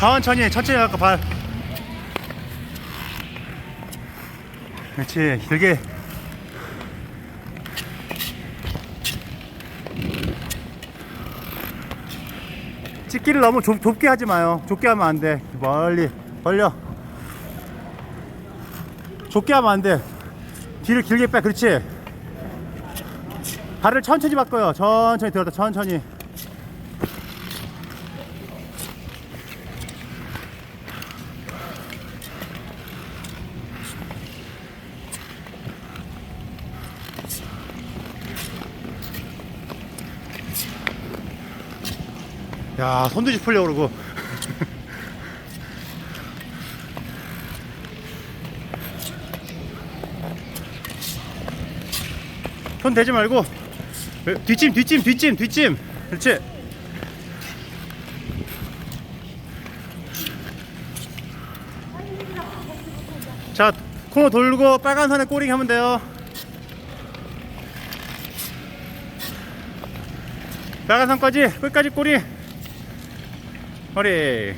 천천히 천천히 할까 발. 그렇지 길게. 찍기를 너무 좁, 좁게 하지 마요. 좁게 하면 안 돼. 멀리 벌려. 좁게 하면 안 돼. 뒤를 길게 빼 그렇지. 발을 천천히 바꿔요. 천천히 들었다 천천히 야 손도 짚으려고 그러고. 손 대지 말고. 뒷짐 뒷짐 뒷짐 뒷짐. 그렇지. 자 코너 돌고 빨간 선에 꼬링 하면 돼요. 빨간 선까지 끝까지 꼬리 허리